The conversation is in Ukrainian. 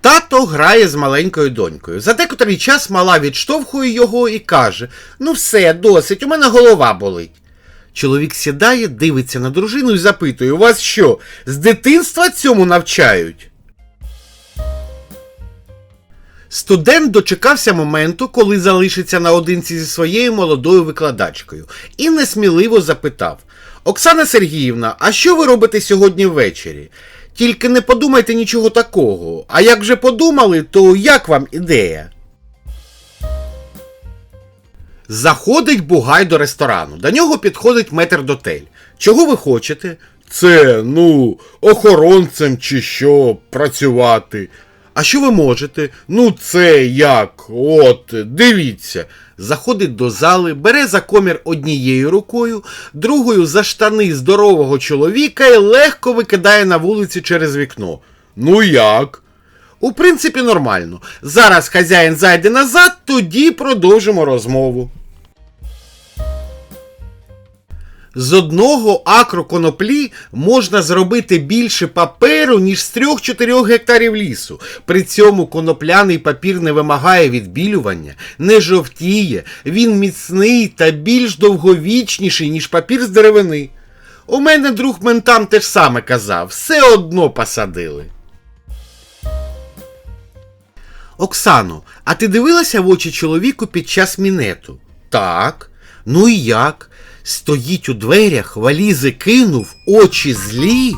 Тато грає з маленькою донькою. За декотрий час мала відштовхує його і каже: Ну все, досить, у мене голова болить. Чоловік сідає, дивиться на дружину і запитує: У вас що, з дитинства цьому навчають? Студент дочекався моменту, коли залишиться наодинці зі своєю молодою викладачкою, і несміливо запитав: Оксана Сергіївна, а що ви робите сьогодні ввечері? Тільки не подумайте нічого такого. А як вже подумали, то як вам ідея? Заходить бугай до ресторану. До нього підходить метр дотель. Чого ви хочете? Це, ну, охоронцем чи що, працювати. А що ви можете? Ну, це як? От, дивіться. Заходить до зали, бере за комір однією рукою, другою за штани здорового чоловіка і легко викидає на вулицю через вікно. Ну як? У принципі, нормально. Зараз хазяїн зайде назад, тоді продовжимо розмову. З одного акру коноплі можна зробити більше паперу, ніж з 3-4 гектарів лісу. При цьому конопляний папір не вимагає відбілювання, не жовтіє, він міцний та більш довговічніший, ніж папір з деревини. У мене друг ментам теж саме казав, все одно посадили. Оксано, а ти дивилася в очі чоловіку під час мінету? Так. Ну і як? Стоїть у дверях, валізи кинув, очі злі.